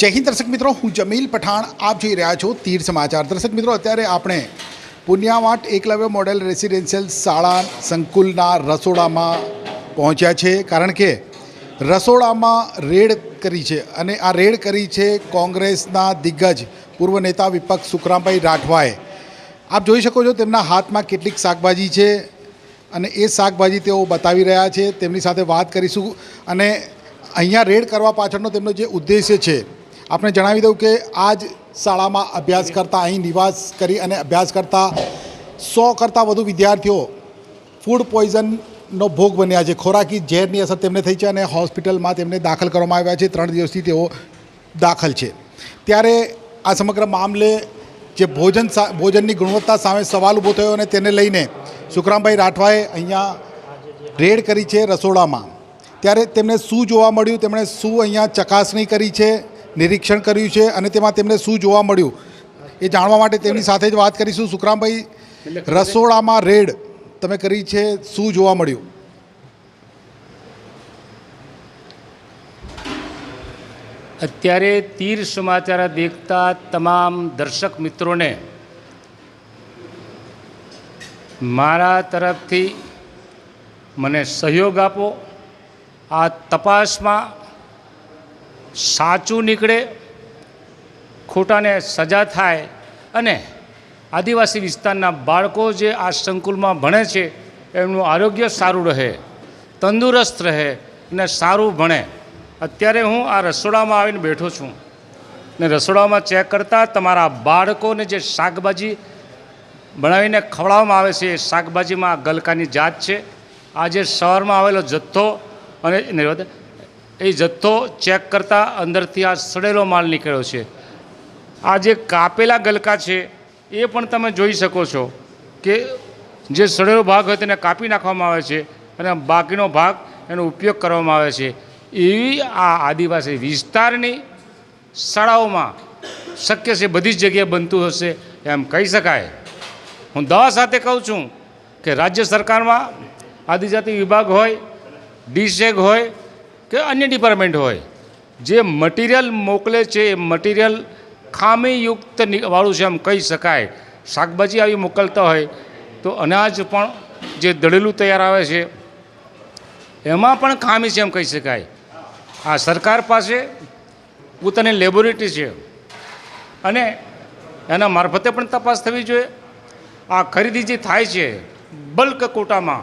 જય હિન્દ દર્શક મિત્રો, હું જમીલ પઠાણ. આપ જોઈ રહ્યા છો તીર સમાચાર. દર્શક મિત્રો, અત્યારે આપણે પુન્યાવાટ એકલવ્ય મોડેલ રેસિડેન્શિયલ શાળા સંકુલના રસોડામાં પહોંચ્યા છે. કારણ કે રસોડામાં રેડ કરી છે અને આ રેડ કરી છે કોંગ્રેસના દિગ્ગજ પૂર્વ નેતા વિપક્ષ સુખરામભાઈ રાઠવાએ. આપ જોઈ શકો છો તેમના હાથમાં કેટલીક શાકભાજી છે અને એ શાકભાજી તેઓ બતાવી રહ્યા છે. તેમની સાથે વાત કરીશું અને અહીંયા રેડ કરવા પાછળનો તેમનો જે ઉદ્દેશ્ય છે આપણે જણાવી દઉં કે આ જ શાળામાં અભ્યાસ કરતા, અહીં નિવાસ કરી અને અભ્યાસ કરતા સો કરતાં વધુ વિદ્યાર્થીઓ ફૂડ પોઈઝનનો ભોગ બન્યા છે. ખોરાકી ઝેરની અસર તેમને થઈ છે અને હોસ્પિટલમાં તેમને દાખલ કરવામાં આવ્યા છે. ત્રણ દિવસથી તેઓ દાખલ છે. ત્યારે આ સમગ્ર મામલે જે ભોજન ભોજનની ગુણવત્તા સામે સવાલ ઊભો થયો અને તેને લઈને સુખરામભાઈ રાઠવાએ અહીંયા રેડ કરી છે રસોડામાં. ત્યારે તેમને શું જોવા મળ્યું? તેમણે શું અહીંયા ચકાસણી કરી છે? નિરીક્ષણ કર્યું છે અને તેમાં તેમને શું જોવા મળ્યું એ જાણવા માટે તેમની સાથે જ વાત કરીશું. સુખરામભાઈ, રસોડામાં રેડ તમે કરી છે, શું જોવા મળ્યું? અત્યારે તીર સમાચાર દેખતા તમામ દર્શક મિત્રોને મારા તરફથી મને સહયોગ આપો. આ તપાસમાં સાચું નીકળે, ખોટાને સજા થાય અને આદિવાસી વિસ્તારના બાળકો જે આ સંકુલમાં ભણે છે, એમનું આરોગ્ય સારું રહે, તંદુરસ્ત રહે અને સારું ભણે અત્યારે હું આ રસોડામાં આવીને બેઠો છું ને રસોડામાં ચેક કરતાં તમારા બાળકોને જે શાકભાજી બનાવીને ખવડાવવામાં આવે છે, એ શાકભાજીમાં ગલકાની જાત છે આ જે સવારમાં આવેલો જથ્થો અને. એ જથ્થો ચેક કરતાં અંદરથી આ સડેલો માલ નીકળ્યો છે. આ જે કાપેલા ગલકા છે, એ પણ તમે જોઈ શકો છો કે જે સડેલો ભાગ હોય તેને કાપી નાખવામાં આવે છે અને બાકીનો ભાગ એનો ઉપયોગ કરવામાં આવે છે. એવી આ આદિવાસી વિસ્તારની શાળાઓમાં શક્ય છે બધી જ જગ્યાએ બનતું હશે એમ કહી શકાય. હું દવા સાથે કહું છું કે રાજ્ય સરકારમાં આદિજાતિ વિભાગ હોય, ડીસેગ હોય કે અન્ય ડિપાર્ટમેન્ટ હોય. જે મટીરિયલ મોકલે છે, એ મટીરિયલ ખામીયુક્ત વાળું છે એમ કહી શકાય. શાકભાજી આવી મોકલતા હોય, તો અનાજ પણ જે દળેલું તૈયાર આવે છે, એમાં પણ ખામી છે એમ કહી શકાય. આ સરકાર પાસે પોતાની લેબોરેટરી છે. અને એના મારફતે પણ તપાસ થવી જોઈએ. આ ખરીદી જે થાય છે, બલ્ક કોટામાં,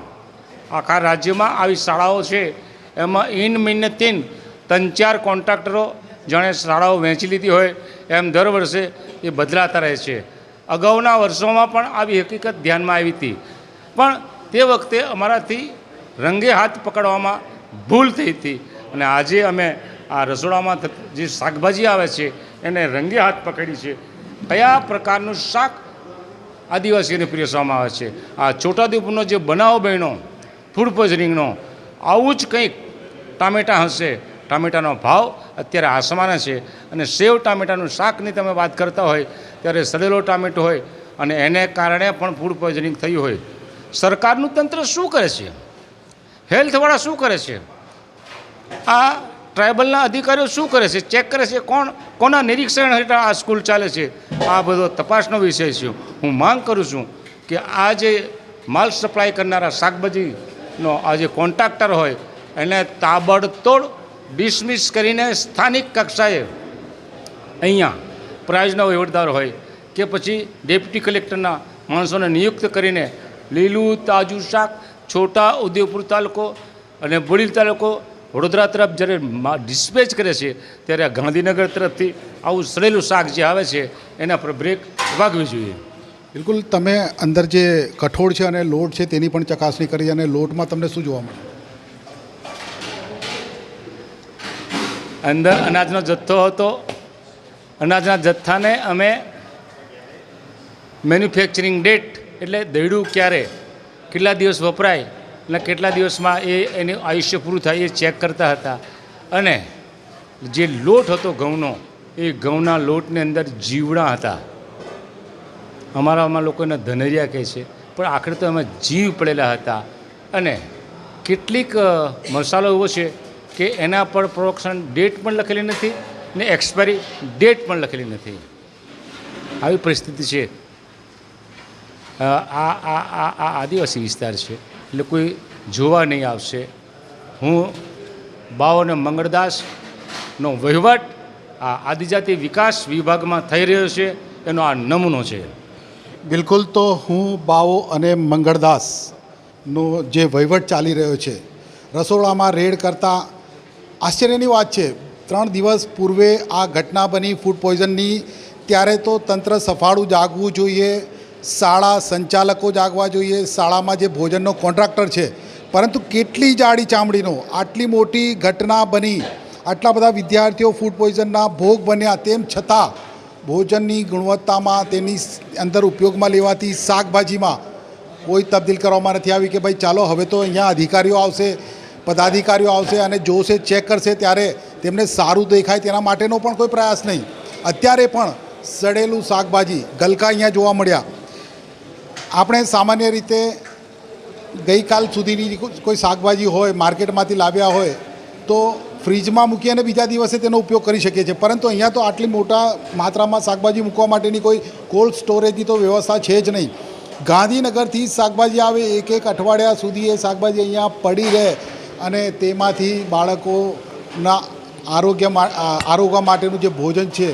આખા રાજ્યમાં આવી શાળાઓ છે એમાં ઇન મહિને તીન ત્રણ ચાર કોન્ટ્રાક્ટરો જાણે શાળાઓ વહેંચી લીધી હોય એમ દર વર્ષે એ બદલાતા રહે છે. અગાઉના વર્ષોમાં પણ આવી હકીકત ધ્યાનમાં આવી હતી. પણ તે વખતે અમારાથી રંગે હાથ પકડવામાં ભૂલ થઈ હતી અને આજે અમે આ રસોડામાં જે શાકભાજી આવે છે એને રંગે હાથ પકડી છે. કયા પ્રકારનું શાક આદિવાસીઓને પીરસવામાં આવે છે? આ છોટાઉદેપુરનો જે બનાવ બન્યો, ફૂડ પોઈઝનિંગનો, આવું જ કંઈક ટામેટાં હશે. ટામેટાનો ભાવ અત્યારે આસમાન છે અને સેવ ટામેટાનું શાકની તમે વાત કરતા હોય ત્યારે સડેલો ટામેટો હોય અને એને કારણે પણ ફૂડ પોઈઝનિંગ થયું હોય. સરકારનું તંત્ર શું કરે છે? હેલ્થવાળા શું કરે છે? આ ટ્રાઇબલના અધિકારીઓ શું કરે છે? ચેક કરે છે કોણ, કોના નિરીક્ષણ હેઠળ આ સ્કૂલ ચાલે છે? આ બધો તપાસનો વિષય છે. હું માંગ કરું છું કે આ જે માલ સપ્લાય કરનારા શાકભાજીનો આ જે કોન્ટ્રાક્ટર હોય એને તાબડતોડ ડિસમિસ કરીને સ્થાનિક કક્ષાએ અહીંયા પ્રાઇઝનો વહીવટદાર હોય કે પછી ડેપ્યુટી કલેક્ટરના માણસોને નિયુક્ત કરીને લીલું તાજું શાક, છોટા ઉદયપુર તાલુકો અને બોડીલ તાલુકો વડોદરા તરફ જ્યારે ડિસ્પેચ કરે છે, ત્યારે ગાંધીનગર તરફથી આવું સડેલું શાક જે આવે છે, એના પર બ્રેક વાગવી જોઈએ. બિલકુલ, તમે અંદર જે કઠોળ છે અને લોટ છે તેની પણ ચકાસણી કરી અને લોટમાં તમને શું જોવા મળ્યું અંદર અનાજનો જથ્થો હતો. અનાજના જથ્થાને અમે મેન્યુફેક્ચરિંગ ડેટ એટલે દૈડું ક્યારે, કેટલા દિવસ વપરાય અને કેટલા દિવસમાં એ એનું આયુષ્ય પૂરું થાય એ ચેક કરતા હતા. અને જે લોટ હતો ઘઉંનો, એ ઘઉંના લોટની અંદર જીવડા હતા. અમારામાં લોકોને ધનરિયા કહે છે, પણ આખરે તો એમાં જીવ પડેલા હતા. અને કેટલીક મસાલો એવો છે કે એના પર પ્રોડક્શન ડેટ પણ લખેલી નથી ને એક્સપાયરી ડેટ પણ લખેલી નથી. આવી પરિસ્થિતિ છે. આ આ આ આ આદિવાસી વિસ્તાર છે. એટલે કોઈ જોવા નહીં આવશે. હું બાવ અને મંગળદાસનો વહીવટ આ આદિજાતિ વિકાસ વિભાગમાં થઈ રહ્યો છે, એનો આ નમૂનો છે. બિલકુલ તો હું બાવો અને મંગળદાસનો જે વહીવટ ચાલી રહ્યો છે, રસોડામાં રેડ કરતાં આશ્ચર્યની વાત છે. ત્રણ દિવસ પૂર્વે આ ઘટના બની ફૂડ પોઈઝનની. ત્યારે તો તંત્ર સફાળું જાગવું જોઈએ. શાળા સંચાલકો જાગવા જોઈએ. શાળામાં જે ભોજનનો કોન્ટ્રાક્ટર છે. પરંતુ કેટલી જાડી ચામડીનો, આટલી મોટી ઘટના બની. આટલા બધા વિદ્યાર્થીઓ ફૂડ પોઈઝનના ભોગ બન્યા. તેમ છતાં ભોજનની ગુણવત્તામાં, તેની અંદર ઉપયોગમાં લેવાતી શાકભાજીમાં કોઈ તબદીલ કરવામાં નથી આવી કે ભાઈ ચાલો હવે તો અહીંયા અધિકારીઓ આવશે. પદાધિકારીઓ આવશે અને જોશે, ચેક કરશે ત્યારે તેમને સારું દેખાય તેના માટેનો પણ કોઈ પ્રયાસ નહીં. અત્યારે પણ સડેલું શાકભાજી ગલકા અહીંયા જોવા મળ્યા. આપણે સામાન્ય રીતે ગઈકાલ સુધીની કોઈ શાકભાજી હોય, માર્કેટમાંથી લાવ્યા હોય, તો ફ્રીજમાં મૂકી અને બીજા દિવસે તેનો ઉપયોગ કરી શકીએ છીએ. પરંતુ અહીંયા તો આટલી મોટા માત્રામાં શાકભાજી મૂકવા માટેની કોઈ કોલ્ડ સ્ટોરેજની તો વ્યવસ્થા છે જ નહીં. ગાંધીનગરથી શાકભાજી આવે એક એક અઠવાડિયા સુધી એ શાકભાજી અહીંયા પડી રહે. અને તેમાંથી બાળકોના આરોગ્ય આરોગ્ય માટેનું જે ભોજન છે,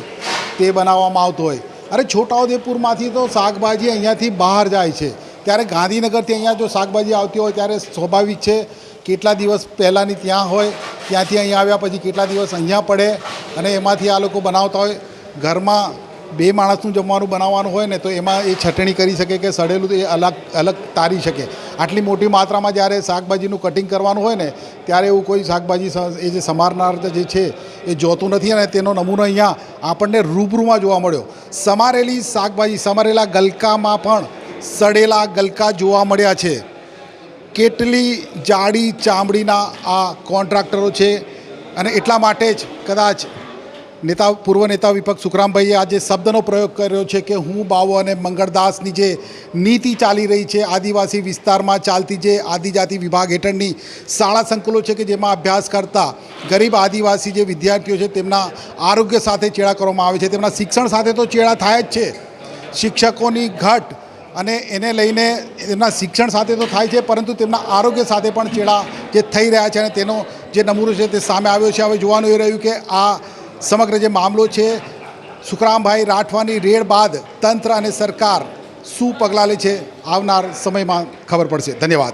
તે બનાવવામાં આવતું હોય. અરે છોટાઉદેપુરમાંથી તો શાકભાજી અહીંયાથી બહાર જાય છે. ત્યારે ગાંધીનગરથી અહીંયા જો શાકભાજી આવતી હોય, ત્યારે સ્વાભાવિક છે, કેટલા દિવસ પહેલાંની ત્યાં હોય, ત્યાંથી અહીંયા આવ્યા પછી કેટલા દિવસ અહીંયા પડે, અને એમાંથી આ લોકો બનાવતા હોય. ઘરમાં બે માણસનું જમવાનું બનાવવાનું હોય ને તો એમાં એ છટણી કરી શકે કે સડેલું એ અલગ અલગ તારી શકે. આટલી મોટી માત્રામાં જ્યારે શાકભાજીનું કટિંગ કરવાનું હોય ને, ત્યારે એવું કોઈ શાકભાજી એ જે સમારનાર જે છે, એ જોતું નથી અને તેનો નમૂનો અહીંયા આપણને રૂબરૂમાં જોવા મળ્યો. સમારેલી શાકભાજી, સમારેલા ગલકામાં પણ સડેલા ગલકા જોવા મળ્યા છે. કેટલી જાડી ચામડીના આ કોન્ટ્રાક્ટરો છે અને એટલા માટે જ કદાચ નેતા પૂર્વ નેતા વિપક્ષ સુખરામભાઈએ આજે શબ્દનો પ્રયોગ કર્યો છે કે હું, બાવો અને મંગળદાસની જે નીતિ ચાલી રહી છે, આદિવાસી વિસ્તારમાં ચાલતી જે આદિજાતિ વિભાગ હેઠળની શાળા સંકુલો છે કે જેમાં અભ્યાસ કરતા ગરીબ આદિવાસી જે વિદ્યાર્થીઓ છે, તેમના આરોગ્ય સાથે ચેડા કરવામાં આવે છે, તેમના શિક્ષણ સાથે તો ચેડા થાય જ છે. શિક્ષકોની ઘટ અને એને લઈને એમના શિક્ષણ સાથે તો થાય છે, પરંતુ તેમના આરોગ્ય સાથે પણ ચેડા જે થઈ રહ્યા છે અને તેનો જે નમૂનો છે તે સામે આવ્યો છે. હવે જોવાનું એ રહ્યું કે આ સમગ્ર જે મામલો છે, સુખરામભાઈ રાઠવાની રેડ બાદ તંત્ર અને સરકાર શું પગલાં લે છે, આવનાર સમયમાં ખબર પડશે. ધન્યવાદ.